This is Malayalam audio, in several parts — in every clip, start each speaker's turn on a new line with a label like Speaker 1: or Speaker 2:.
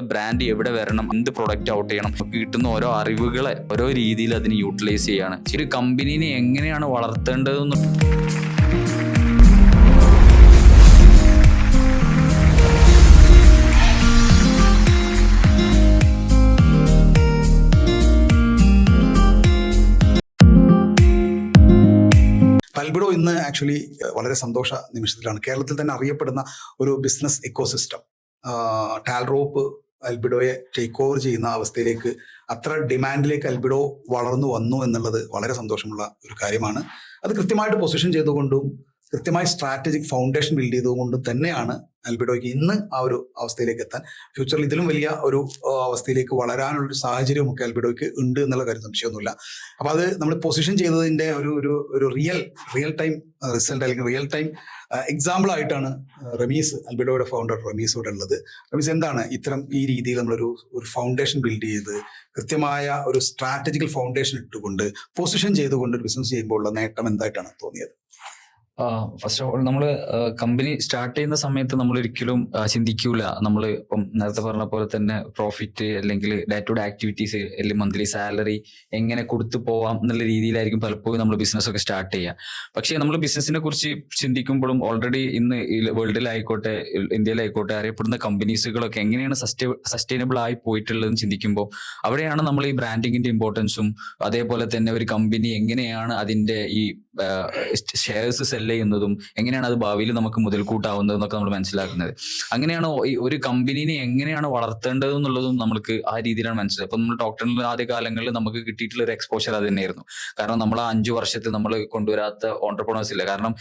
Speaker 1: ബ്രാൻഡ് എവിടെ വരണം എന്ത് പ്രൊഡക്റ്റ് ഔട്ട് ചെയ്യണം കിട്ടുന്ന ഓരോ അറിവുകളെ ഓരോ രീതിയിൽ അതിന് യൂട്ടിലൈസ് ചെയ്യാണ്. ഒരു കമ്പനീനെ എങ്ങനെയാണ് വളർത്തേണ്ടതെന്ന്
Speaker 2: പൽബിഡോ ഇന്ന് ആക്ച്വലി വളരെ സന്തോഷ നിമിഷത്തിലാണ്. കേരളത്തിൽ തന്നെ അറിയപ്പെടുന്ന ഒരു ബിസിനസ് എക്കോസിസ്റ്റം ടാൽറോപ്പ് അൽബിഡോയെ ടേക്ക് ഓവർ ചെയ്യുന്ന അവസ്ഥയിലേക്ക് അത്ര ഡിമാൻഡിലേക്ക് അൽബിഡോ വളർന്നു വന്നു എന്നുള്ളത് വളരെ സന്തോഷമുള്ള ഒരു കാര്യമാണ്. അത് കൃത്യമായിട്ട് പൊസിഷൻ ചെയ്തുകൊണ്ടും കൃത്യമായി സ്ട്രാറ്റജിക് ഫൗണ്ടേഷൻ ബിൽഡ് ചെയ്തുകൊണ്ട് തന്നെയാണ് അൽബിഡോയ്ക്ക് ഇന്ന് ആ ഒരു അവസ്ഥയിലേക്ക് എത്താൻ. ഫ്യൂച്ചറിൽ ഇതിലും വലിയ ഒരു അവസ്ഥയിലേക്ക് വളരാനുള്ള ഒരു സാഹചര്യമൊക്കെ അൽബിഡോയ്ക്ക് ഉണ്ട് എന്നുള്ള കാര്യം സംശയമൊന്നുമില്ല. അപ്പൊ അത് നമ്മൾ പൊസിഷൻ ചെയ്തതിന്റെ ഒരു ഒരു ഒരു റിയൽ റിയൽ ടൈം റിസൾട്ട് അല്ലെങ്കിൽ റിയൽ ടൈം എക്സാമ്പിൾ ആയിട്ടാണ് റമീസ് അൽബിഡോയുടെ ഫൗണ്ടർ റമീസ് ഇവിടെ ഉള്ളത്. റമീസ് എന്താണ് ഇത്തരം ഈ രീതിയിൽ നമ്മളൊരു ഒരു ഫൗണ്ടേഷൻ ബിൽഡ് ചെയ്ത് കൃത്യമായ ഒരു സ്ട്രാറ്റജിക്കൽ ഫൗണ്ടേഷൻ ഇട്ടുകൊണ്ട് പൊസിഷൻ ചെയ്തുകൊണ്ട് ഒരു ബിസിനസ് ചെയ്യുമ്പോൾ ഉള്ള നേട്ടം എന്തായിട്ടാണ് തോന്നിയത്?
Speaker 1: ഫസ്റ്റ് ഓഫ് ഓൾ നമ്മൾ കമ്പനി സ്റ്റാർട്ട് ചെയ്യുന്ന സമയത്ത് നമ്മൾ ഒരിക്കലും ചിന്തിക്കൂല. നമ്മൾ ഇപ്പം നേരത്തെ പറഞ്ഞ പോലെ തന്നെ പ്രോഫിറ്റ് അല്ലെങ്കിൽ ഡേ ടു ഡേ ആക്ടിവിറ്റീസ് അല്ലെങ്കിൽ മന്ത്ലി സാലറി എങ്ങനെ കൊടുത്തു പോവാം എന്നുള്ള രീതിയിലായിരിക്കും പലപ്പോഴും നമ്മൾ ബിസിനസ് ഒക്കെ സ്റ്റാർട്ട് ചെയ്യുക. പക്ഷേ നമ്മൾ ബിസിനസിനെ കുറിച്ച് ചിന്തിക്കുമ്പോഴും ഓൾറെഡി ഇന്ന് വേൾഡിലായിക്കോട്ടെ ഇന്ത്യയിലായിക്കോട്ടെ അറിയപ്പെടുന്ന കമ്പനീസുകളൊക്കെ എങ്ങനെയാണ് സസ്റ്റൈനബിൾ ആയി പോയിട്ടുള്ളതെന്ന് ചിന്തിക്കുമ്പോൾ അവിടെയാണ് നമ്മൾ ഈ ബ്രാൻഡിങ്ങിന്റെ ഇമ്പോർട്ടൻസും അതേപോലെ തന്നെ ഒരു കമ്പനി എങ്ങനെയാണ് അതിന്റെ ഈ ഷെയർസ് സെൽ ചെയ്യുന്നതും എങ്ങനെയാണ് അത് ഭാവിയിൽ നമുക്ക് മുതൽക്കൂട്ടാവുന്നത് എന്നൊക്കെ നമ്മൾ മനസ്സിലാക്കുന്നത്. അങ്ങനെയാണ് ഒരു കമ്പനിനെ എങ്ങനെയാണ് വളർത്തേണ്ടത് എന്നുള്ളതും നമുക്ക് ആ രീതിയിലാണ് മനസ്സിലായത് അപ്പൊ നമ്മൾ ഡോക്ടറിന്റെ ആദ്യ കാലങ്ങളിൽ നമുക്ക് കിട്ടിയിട്ടുള്ള ഒരു എക്സ്പോഷർ അത് തന്നെയായിരുന്നു. കാരണം നമ്മൾ ആ അഞ്ചു വർഷത്തിൽ നമ്മൾ കൊണ്ടുവരാത്ത ഓണ്ടർപ്രണേഴ്സ് ഇല്ല. കാരണം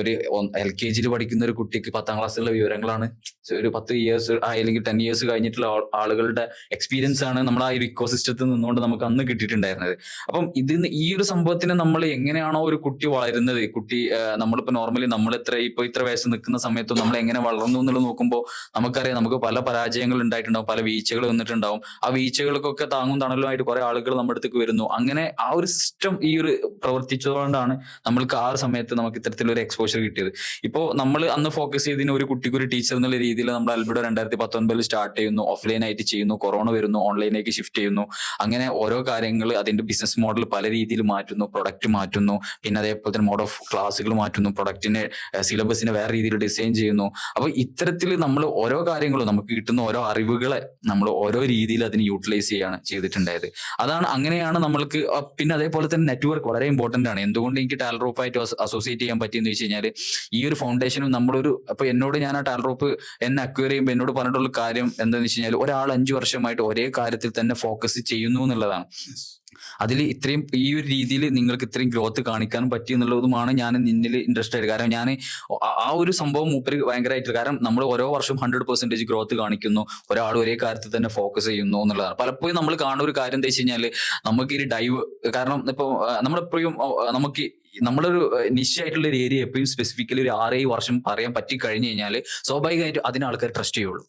Speaker 1: ഒരു എൽ കെ ജിയിൽ പഠിക്കുന്ന ഒരു കുട്ടിക്ക് പത്താം ക്ലാസ്സിലുള്ള വിവരങ്ങളാണ്. ഒരു പത്ത് ഇയേഴ്സ് അല്ലെങ്കിൽ ടെൻ ഇയേഴ്സ് കഴിഞ്ഞിട്ടുള്ള ആളുകളുടെ എക്സ്പീരിയൻസ് ആണ് നമ്മൾ ആ ഒരു ഇക്കോസിസ്റ്റത്തിൽ നിന്നുകൊണ്ട് നമുക്ക് അന്ന് കിട്ടിയിട്ടുണ്ടായിരുന്നത്. അപ്പം ഇതിന് ഈ ഒരു സംഭവത്തിന് നമ്മൾ എങ്ങനെയാണോ ഒരു കുട്ടി വളരുന്നത്? കുട്ടി നമ്മളിപ്പോ നോർമലി നമ്മൾ ഇത്ര ഇപ്പൊ ഇത്ര വയസ്സ് നിൽക്കുന്ന സമയത്ത് നമ്മൾ എങ്ങനെ വളർന്നു എന്നുള്ളത് നോക്കുമ്പോൾ നമുക്കറിയാം നമുക്ക് പല പരാജയങ്ങൾ ഉണ്ടായിട്ടുണ്ടാവും പല വീഴ്ചകൾ വന്നിട്ടുണ്ടാവും. ആ വീഴ്ചകൾക്കൊക്കെ താങ്ങും തണലുമായിട്ട് കുറെ ആളുകൾ നമ്മുടെ അടുത്തേക്ക് വരുന്നു. അങ്ങനെ ആ ഒരു സിസ്റ്റം ഈ ഒരു പ്രവർത്തിച്ചതുകൊണ്ടാണ് നമ്മൾക്ക് ആ സമയത്ത് നമുക്ക് ഇത്തരത്തിലൊരു എക്സ്പോഷർ കിട്ടിയത്. ഇപ്പോൾ നമ്മൾ അന്ന് ഫോക്കസ് ചെയ്തതിന് ഒരു കുട്ടിക്ക് ഒരു ടീച്ചർ എന്നുള്ള രീതിയിൽ നമ്മൾ അൽബിഡോ രണ്ടായിരത്തി പത്തൊൻപതിൽ സ്റ്റാർട്ട് ചെയ്യുന്നു ഓഫ്ലൈൻ ആയിട്ട് ചെയ്യുന്നു കൊറോണ വരുന്നു ഓൺലൈനിലേക്ക് ഷിഫ്റ്റ് ചെയ്യുന്നു. അങ്ങനെ ഓരോ കാര്യങ്ങൾ അതിന്റെ ബിസിനസ് മോഡൽ പല രീതിയിൽ മാറ്റുന്നു പ്രൊഡക്റ്റ് മാറ്റുന്നു. പിന്നെ അതേപോലെ തന്നെ മോഡ് ഓഫ് ക്ലാസ്സുകൾ മാറ്റുന്നു പ്രൊഡക്റ്റിനെ സിലബസിനെ വേറെ രീതിയിൽ ഡിസൈൻ ചെയ്യുന്നു. അപ്പൊ ഇത്തരത്തിൽ നമ്മൾ ഓരോ കാര്യങ്ങളും നമുക്ക് കിട്ടുന്ന ഓരോ അറിവുകളെ നമ്മൾ ഓരോ രീതിയിൽ അതിന് യൂട്ടിലൈസ് ചെയ്യാണ് ചെയ്തിട്ടുണ്ടായത്. അതാണ് അങ്ങനെയാണ് നമ്മൾക്ക് പിന്നെ അതേപോലെ തന്നെ നെറ്റ്വർക്ക് വളരെ ഇമ്പോർട്ടന്റ് ആണ്. എന്തുകൊണ്ട് എനിക്ക് ടാൽറോപ്പായിട്ട് അസോസിയേറ്റ് ചെയ്യാൻ പറ്റിയെന്ന് വെച്ച് കഴിഞ്ഞാൽ ഈ ഒരു ഫൗണ്ടേഷനും നമ്മളൊരു അപ്പൊ എന്നോട് ഞാൻ ആ ടാൽറോപ്പ് എന്നെ അക്വയർ ചെയ്യുമ്പോൾ എന്നോട് പറഞ്ഞിട്ടുള്ള കാര്യം എന്താണെന്ന് വെച്ച് കഴിഞ്ഞാൽ ഒരാൾ അഞ്ചു വർഷമായിട്ട് ഒരേ കാര്യത്തിൽ തന്നെ ഫോക്കസ് ചെയ്യുന്നു എന്നുള്ളതാണ്. അതിൽ ഇത്രയും ഈ ഒരു രീതിയിൽ നിങ്ങൾക്ക് ഇത്രയും ഗ്രോത്ത് കാണിക്കാൻ പറ്റി എന്നുള്ളതുമാണ് ഞാൻ നിന്നിൽ ഇൻട്രസ്റ്റ് ആയത് കാരണം ഞാൻ ആ ഒരു സംഭവം മൂപ്പര് ഭയങ്കരമായിട്ട് കാരണം നമ്മൾ ഓരോ വർഷവും ഹൺഡ്രഡ് പെർസെന്റേജ് ഗ്രോത്ത് കാണിക്കുന്നു. ഒരാൾ ഒരേ കാര്യത്തിൽ തന്നെ ഫോക്കസ് ചെയ്യുന്നു എന്നുള്ളതാണ്. പലപ്പോഴും നമ്മൾ കാണുന്ന ഒരു കാര്യം എന്താ വെച്ച് കഴിഞ്ഞാൽ നമുക്ക് ഈ ഡൈവ് കാരണം ഇപ്പൊ നമ്മളെപ്പോഴും നമുക്ക് നമ്മളൊരു നിശ്ചയായിട്ടുള്ള ഒരു ഏരിയ എപ്പോഴും സ്പെസിഫിക്കലി ഒരു ആറേഴ് വർഷം പറയാൻ പറ്റി കഴിഞ്ഞു കഴിഞ്ഞാൽ സ്വാഭാവികമായിട്ട് അതിന് ആൾക്കാർ ട്രസ്റ്റ് ചെയ്യുള്ളൂ.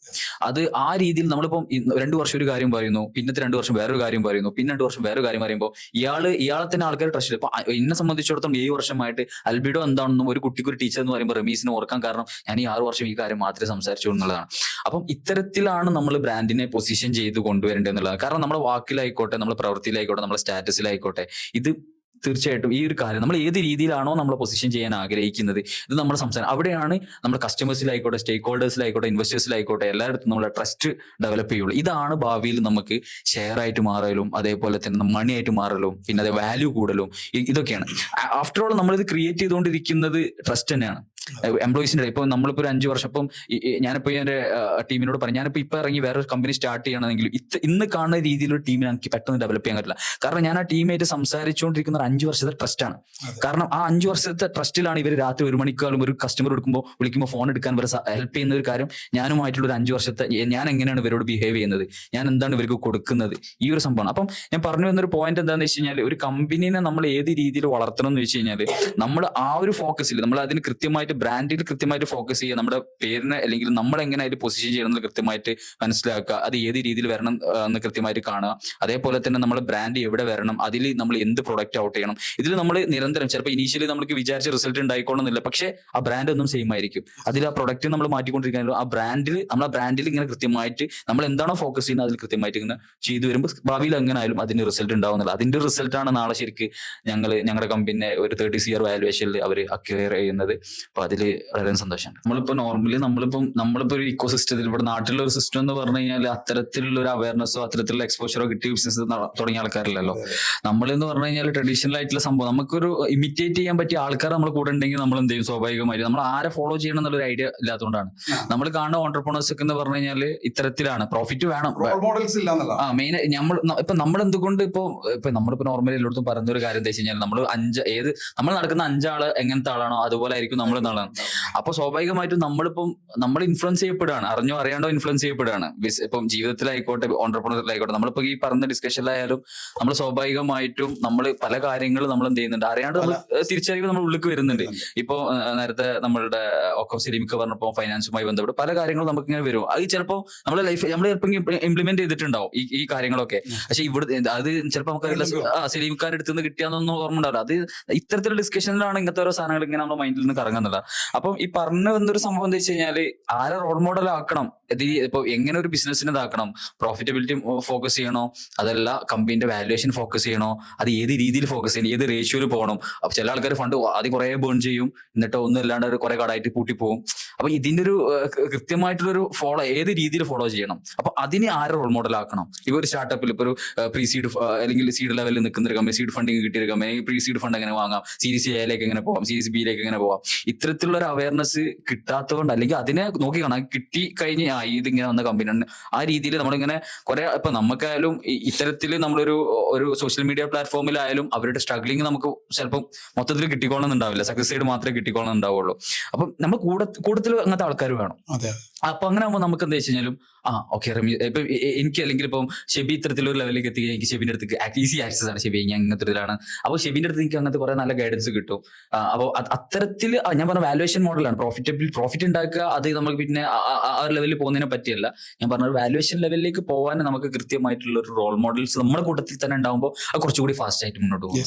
Speaker 1: അത് ആ രീതിയിൽ നമ്മളിപ്പം രണ്ടു വർഷം ഒരു കാര്യം പറയുന്നു പിന്നത്തെ രണ്ട് വർഷം വേറൊരു കാര്യം പറയുന്നു പിന്നെ രണ്ട് വർഷം വേറൊരു കാര്യം പറയുമ്പോൾ ഇയാൾ ഇയാളെ തന്നെ ആൾക്കാർ ട്രസ്റ്റ് അപ്പൊ എന്നെ സംബന്ധിച്ചിടത്തോളം ഏഴ് വർഷമായിട്ട് അൽബിഡോ എന്താണെന്നും ഒരു കുട്ടിക്കൊരു ടീച്ചർ എന്ന് പറയുമ്പോൾ റമീസിനെ ഓർക്കാൻ കാരണം ഞാൻ ഈ ആറ് വർഷം ഈ കാര്യം മാത്രമേ സംസാരിച്ചു എന്നുള്ളതാണ്. അപ്പം ഇത്തരത്തിലാണ് നമ്മൾ ബ്രാൻഡിനെ പൊസിഷൻ ചെയ്ത് കൊണ്ടുവരേണ്ടത് എന്നുള്ളതാണ്. കാരണം നമ്മുടെ വാക്കിലായിക്കോട്ടെ നമ്മുടെ പ്രവൃത്തിയിലായിക്കോട്ടെ നമ്മുടെ സ്റ്റാറ്റസിലായിക്കോട്ടെ ഇത് തീർച്ചയായിട്ടും ഈ ഒരു കാര്യം. നമ്മൾ ഏത് രീതിയിലാണോ നമ്മൾ പൊസിഷൻ ചെയ്യാൻ ആഗ്രഹിക്കുന്നത് ഇത് നമ്മുടെ സംസാരം അവിടെയാണ് നമ്മൾ കസ്റ്റമേഴ്സിലായിക്കോട്ടെ സ്റ്റേക്ക് ഹോൾഡേഴ്സിലായിക്കോട്ടെ ഇൻവെസ്റ്റേഴ്സിലായിക്കോട്ടെ എല്ലായിടത്തും നമ്മൾ ട്രസ്റ്റ് ഡെവലപ്പ് ചെയ്യുള്ളൂ. ഇതാണ് ഭാവിയിൽ നമുക്ക് ഷെയർ ആയിട്ട് മാറലും അതേപോലെ തന്നെ മണി ആയിട്ട് മാറലും പിന്നെ അതേ വാല്യൂ കൂടലും ഇതൊക്കെയാണ്. ആഫ്റ്റർ ഓൾ നമ്മളിത് ക്രിയേറ്റ് ചെയ്തുകൊണ്ടിരിക്കുന്നത് ട്രസ്റ്റ് തന്നെയാണ്. എംപ്ലോയീസിന്റെ ഇപ്പൊ നമ്മളിപ്പോ ഒരു അഞ്ചു വർഷം ഇപ്പം ഞാനിപ്പോ എന്റെ ടീമിനോട് പറഞ്ഞു ഞാനിപ്പോ ഇപ്പൊ ഇറങ്ങി വേറൊരു കമ്പനി സ്റ്റാർട്ട് ചെയ്യണമെങ്കിൽ ഇത് ഇന്ന് കാണുന്ന രീതിയിലൊരു ടീമിനെ എനിക്ക് പെട്ടെന്ന് ഡെവലപ്പ് ചെയ്യാൻ പറ്റില്ല. കാരണം ഞാൻ ആ ടീമായിട്ട് സംസാരിച്ചുകൊണ്ടിരിക്കുന്ന ഒരു അഞ്ചു വർഷത്തെ ട്രസ്റ്റ് ആണ്. കാരണം ആ അഞ്ചു വർഷത്തെ ട്രസ്റ്റിലാണ് ഇവർ രാത്രി ഒരു മണിക്കാളും ഒരു കസ്റ്റമർ എടുക്കുമ്പോൾ വിളിക്കുമ്പോൾ ഫോൺ എടുക്കാൻ വരെ ഹെൽപ്പ് ചെയ്യുന്ന ഒരു കാര്യം ഞാനുമായിട്ടുള്ള ഒരു അഞ്ചു വർഷത്തെ ഞാൻ എങ്ങനെയാണ് ഇവരോട് ബിഹേവ് ചെയ്യുന്നത്? ഞാൻ എന്താണ് ഇവർക്ക് കൊടുക്കുന്നത്? ഈ ഒരു സംഭവമാണ്. അപ്പം ഞാൻ പറഞ്ഞു വന്നൊരു പോയിന്റ് എന്താണെന്ന് വെച്ച് കഴിഞ്ഞാൽ ഒരു കമ്പനീനെ നമ്മൾ ഏത് രീതിയിൽ വളർത്തണം എന്ന് വെച്ച് കഴിഞ്ഞാൽ നമ്മൾ ആ ഒരു ഫോക്കസിൽ നമ്മൾ അതിന് കൃത്യമായിട്ട് കൃത്യമായിട്ട് ബ്രാൻഡിൽ കൃത്യമായിട്ട് ഫോക്കസ് ചെയ്യുക. നമ്മുടെ പേരിനെ അല്ലെങ്കിൽ നമ്മൾ എങ്ങനെ അതിൽ പൊസിഷൻ ചെയ്യണം എന്ന് കൃത്യമായിട്ട് മനസ്സിലാക്കുക. അത് ഏത് രീതിയിൽ വരണം എന്ന് കൃത്യമായിട്ട് കാണുക. അതേപോലെ തന്നെ നമ്മൾ ബ്രാൻഡ് എവിടെ വരണം അതിൽ നമ്മൾ എന്ത് പ്രൊഡക്റ്റ് ഔട്ട് ചെയ്യണം. ഇതിൽ നമ്മൾ നിരന്തരം ചിലപ്പോൾ ഇനീഷ്യലി നമുക്ക് വിചാരിച്ച റിസൾട്ട് ഉണ്ടായിക്കോണമെന്നില്ല പക്ഷേ ആ ബ്രാൻഡ് ഒന്നും സെയിം ആയിരിക്കും. അതിൽ ആ പ്രൊഡക്റ്റ് നമ്മൾ മാറ്റിക്കൊണ്ടിരിക്കാൻ ആ ബ്രാൻഡിൽ നമ്മൾ ആ ബ്രാൻഡിൽ ഇങ്ങനെ കൃത്യമായിട്ട് നമ്മൾ എന്താണോ ഫോക്കസ് ചെയ്യുന്നത് അതിൽ കൃത്യമായിട്ട് ഇങ്ങനെ ചെയ്തു വരുമ്പോൾ ഭാവിയിൽ എങ്ങനെ ആയാലും അതിന് റിസൾട്ട് ഉണ്ടാവുന്നില്ല അതിന്റെ റിസൾട്ടാണ് നാളെ ശരിക്ക് ഞങ്ങൾ ഞങ്ങളുടെ കമ്പനിനെ ഒരു തേർട്ടി സിയർ വാലുവേഷനിൽ അവർ അക്വയർ ചെയ്യുന്നത്. അപ്പൊ അതിൽ വളരെ സന്തോഷമാണ് നമ്മളിപ്പോ നോർമലി നമ്മളിപ്പം നമ്മളിപ്പോ ഒരു ഇക്കോ സിസ്റ്റത്തിൽ ഇവിടെ നാട്ടിലുള്ള ഒരു സിസ്റ്റം എന്ന് പറഞ്ഞു കഴിഞ്ഞാൽ അത്തരത്തിലുള്ള ഒരു അവയർനെസ്സോ അത്തരത്തിലുള്ള എക്സ്പോഷറോ കിട്ടിയ ബിസിനസ് തുടങ്ങിയ ആൾക്കാരില്ലല്ലോ. നമ്മൾ എന്ന് പറഞ്ഞു കഴിഞ്ഞാൽ ട്രഡീഷണൽ ആയിട്ടുള്ള സംഭവം നമുക്കൊരു ഇമിറ്റേറ്റ് ചെയ്യാൻ പറ്റിയ ആൾക്കാർ നമ്മൾ കൂടെ ഉണ്ടെങ്കിൽ നമ്മൾ എന്ത് ചെയ്യും? സ്വാഭാവികമായിട്ട് നമ്മൾ ആരെ ഫോളോ ചെയ്യണം എന്നുള്ളൊരു ഐഡിയ ഇല്ലാത്തതുകൊണ്ടാണ്. നമ്മൾ കാണുന്ന ഓണ്ടർപ്രണേഴ്സ് ഒക്കെ എന്ന് പറഞ്ഞു കഴിഞ്ഞാൽ ഇത്തരത്തിലാണ്. പ്രോഫിറ്റ് വേണം.
Speaker 2: മോഡൽസ്
Speaker 1: ആ മെയിൻ നമ്മൾ ഇപ്പൊ നമ്മൾ എന്തുകൊണ്ട് ഇപ്പൊ ഇപ്പൊ നമ്മളിപ്പോ നോർമലി എല്ലായിടത്തും ഒരു കാര്യം എന്താ വെച്ച് കഴിഞ്ഞാൽ നമ്മൾ അഞ്ച് ഏത് നമ്മൾ നടക്കുന്ന അഞ്ചാൾ എങ്ങനത്തെ ആളാണോ അതുപോലെ ആയിരിക്കും നമ്മൾ നാളാണ് അപ്പൊ സ്വാഭാവികമായിട്ടും നമ്മളിപ്പം നമ്മൾ ഇൻഫ്ലുവൻസ് ചെയ്യപ്പെടുകയാണ്. അറിഞ്ഞോ അറിയാണ്ടോ ഇൻഫ്ലുവൻസ് ചെയ്യപ്പെടുകയാണ്. ഇപ്പം ജീവിതത്തിലായിക്കോട്ടെ ഓണ്ടർപ്രണറിലായിക്കോട്ടെ നമ്മളിപ്പോ ഈ പറഞ്ഞ ഡിസ്കഷനിലായാലും നമ്മൾ സ്വാഭാവികമായിട്ടും നമ്മൾ പല കാര്യങ്ങളും നമ്മൾ എന്ത് ചെയ്യുന്നുണ്ട്. അറിയാണ്ട് നമ്മൾ തിരിച്ചറിവ് നമ്മൾ ഉള്ളിലേക്ക് വരുന്നുണ്ട്. ഇപ്പോ നേരത്തെ നമ്മളുടെ ഒക്കെ സിനിമക്ക് പറഞ്ഞപ്പോ ഫൈനാൻസുമായി ബന്ധപ്പെട്ട് പല കാര്യങ്ങളും നമുക്ക് ഇങ്ങനെ വരും. അത് ചിലപ്പോ നമ്മുടെ ലൈഫ് നമ്മൾ ചിലപ്പോൾ ഇംപ്ലിമെന്റ് ചെയ്തിട്ടുണ്ടാവും ഈ ഈ കാര്യങ്ങളൊക്കെ. പക്ഷെ ഇവിടെ അത് ചിലപ്പോൾ നമുക്ക് സിനിമക്കാരുടെ അടുത്ത് നിന്ന് കിട്ടിയാന്നൊന്നും ഓർമ്മ ഉണ്ടാവില്ല. അത് ഇത്തരത്തിലുള്ള ഡിസ്കഷനിലാണ് ഇങ്ങനത്തെ ഓരോ സാധനങ്ങൾ ഇങ്ങനെ നമ്മുടെ മൈൻഡിൽ നിന്ന് കറങ്ങുന്നത്. അപ്പം ഈ പറഞ്ഞു എന്തൊരു സംഭവം എന്താ വെച്ച് കഴിഞ്ഞാൽ ആരെ റോൾ മോഡൽ ആക്കണം? ഇപ്പൊ എങ്ങനെ ഒരു ബിസിനസ്സിന് ഇതാക്കണം? പ്രോഫിറ്റബിലിറ്റി ഫോക്കസ് ചെയ്യണോ? അതല്ല കമ്പനിന്റെ വാല്യുവേഷൻ ഫോക്കസ് ചെയ്യണോ? അത് ഏത് രീതിയിൽ ഫോക്കസ് ചെയ്യണം? ഏത് റേഷ്യോയിൽ പോകണം? അപ്പൊ ചില ആൾക്കാർ ഫണ്ട് ആദ്യം കുറെ ബേൺ ചെയ്യും. എന്നിട്ട് ഒന്നും ഇല്ലാണ്ട് കുറെ കടായിട്ട് കൂട്ടി പോകും അപ്പൊ ഇതിന്റെ ഒരു കൃത്യമായിട്ടുള്ള ഒരു ഫോളോ ഏത് രീതിയിൽ ഫോളോ ചെയ്യണം? അപ്പൊ അതിനെ ആരെ റോൾ മോഡൽ ആക്കണം? ഇപ്പൊ ഒരു സ്റ്റാർട്ടപ്പിൽ ഇപ്പൊ ഒരു പ്രീ സീഡ് അല്ലെങ്കിൽ സീഡ് ലെവലിൽ നിൽക്കുന്ന ഒരു കമ്പനി സീഡ് ഫണ്ടിങ് കിട്ടിയ ഒരു കമ്പനി പ്രീ സീഡ് ഫണ്ട് എങ്ങനെ വാങ്ങാം സീരീസ് എയിലേക്ക് എങ്ങനെ പോവാം? സീരീസ് ബിയിലേക്ക് എങ്ങനെ പോവാം? ഇത്തരത്തിലുള്ള ഒരു അവയർനെസ് കിട്ടാത്തതുകൊണ്ട് അല്ലെങ്കിൽ അതിനെ നോക്കി കാണാം. കിട്ടി കഴിഞ്ഞ് ആ ഇതിങ്ങനെ വന്ന കമ്പനിയാണ് ആ രീതിയിൽ നമ്മളിങ്ങനെ കുറെ ഇപ്പൊ നമുക്കായാലും ഇത്തരത്തിൽ നമ്മളൊരു ഒരു സോഷ്യൽ മീഡിയ പ്ലാറ്റ്ഫോമിലായാലും അവരുടെ സ്ട്രഗ്ലിംഗ് നമുക്ക് ചിലപ്പോൾ മൊത്തത്തിൽ കിട്ടിക്കോളണമെന്നുണ്ടാവില്ല സക്സസ് സൈഡ് മാത്രമേ കിട്ടിക്കോളണമെന്നുണ്ടാവുള്ളൂ അപ്പം നമ്മൾ കൂടെ കൂടുതൽ അങ്ങനത്തെ ആൾക്കാർ വേണം. അപ്പൊ അങ്ങനെ ആകുമ്പോൾ നമുക്ക് എന്താ വെച്ച് കഴിഞ്ഞാലും ആ ഓക്കെ റമി ഇപ്പൊ എനിക്ക് അല്ലെങ്കിൽ ഇപ്പം ഷെബി ഇത്തരത്തിലൊരു ലെവലിലേക്ക് എത്തി എനിക്ക് ഷെബിന്റെ അടുത്ത് ഈസി ആക്സസ് ആണ് ഷെബി ഞാൻ ഇങ്ങനത്തെ ഇതിലാണ് അപ്പോൾ ഷെബിന്റെ അടുത്ത് എനിക്ക് അങ്ങനത്തെ കുറെ നല്ല ഗൈഡൻസ് കിട്ടും. അപ്പോൾ അത്തരത്തിൽ ഞാൻ പറഞ്ഞ വാലുവേഷൻ മോഡലാണ് പ്രോഫിറ്റബിൾ പ്രോഫിറ്റ് ഉണ്ടാക്കുക അത് നമുക്ക് പിന്നെ ആ- ഒരു ലെവലിൽ പോകുന്നതിനെ പറ്റിയല്ല. ഞാൻ പറഞ്ഞ വാലുവേഷൻ ലെവലിലേക്ക് പോകാൻ നമുക്ക് കൃത്യമായിട്ടുള്ള ഒരു റോൾ മോഡൽസ് നമ്മുടെ കൂട്ടത്തിൽ തന്നെ ഉണ്ടാകുമ്പോൾ അത് കുറച്ചുകൂടി ഫാസ്റ്റ് ആയിട്ട് മുന്നോട്ട് പോകും.